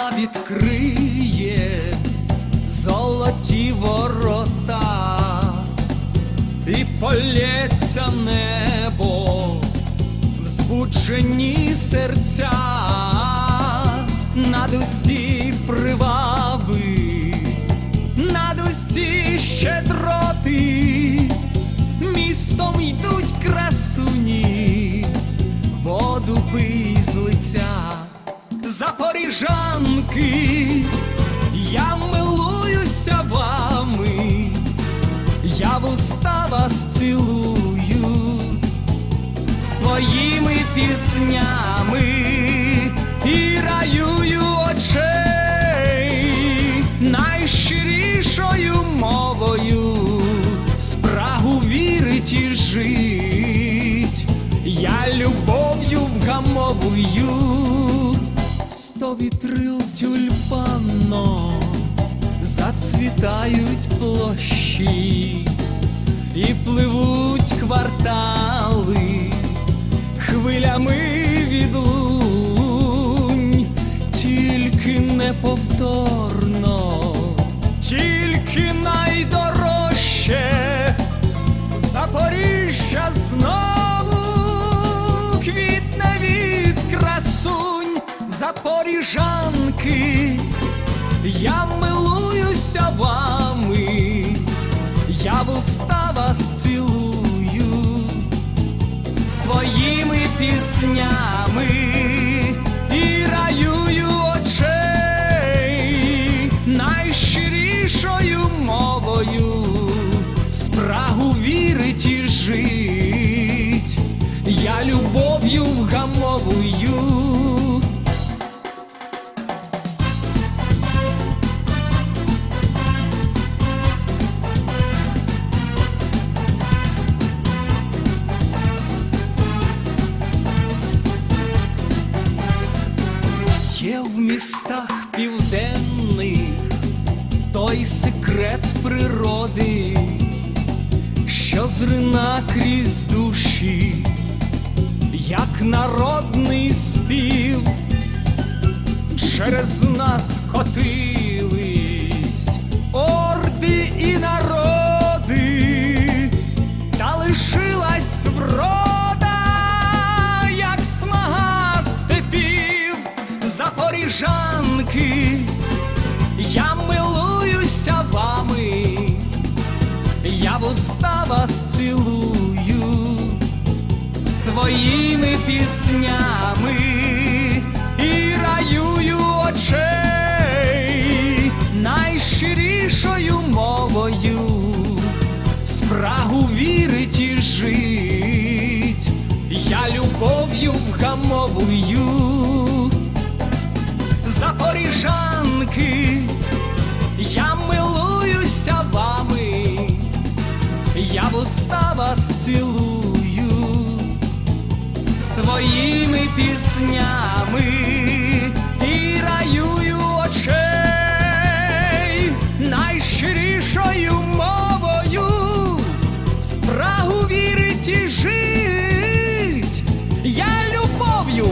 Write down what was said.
весна відкриє золоті ворота, і полється небо в серця, над усі приваби, над усі щедроти, містом йдуть красуні, воду пий з лиця, запоріжанки, я милуюся вами, я в уста вас цілую своїми піснями і раюю очей найщирішою мовою. Спрагу вірить і жить, я любов'ю вгамовую сто вітрил тюльпанно зацвітають площі і пливуть квартали. Хвилями відлунь, тільки неповторно, запоріжанки, я милуюся вами, я в уста вас цілую своїми піснями і раюю очей найщирішою мовою спрагу вірить і я любов'ю вгамовую. Містах південних той секрет природи, що зрина крізь душі, як народний спів, через нас котились запоріжанки, я милуюся вами, я в уста вас цілую цілую своїми піснями і раюю очей найщирішою мовою, спрагу вірить і жить, я любов'ю.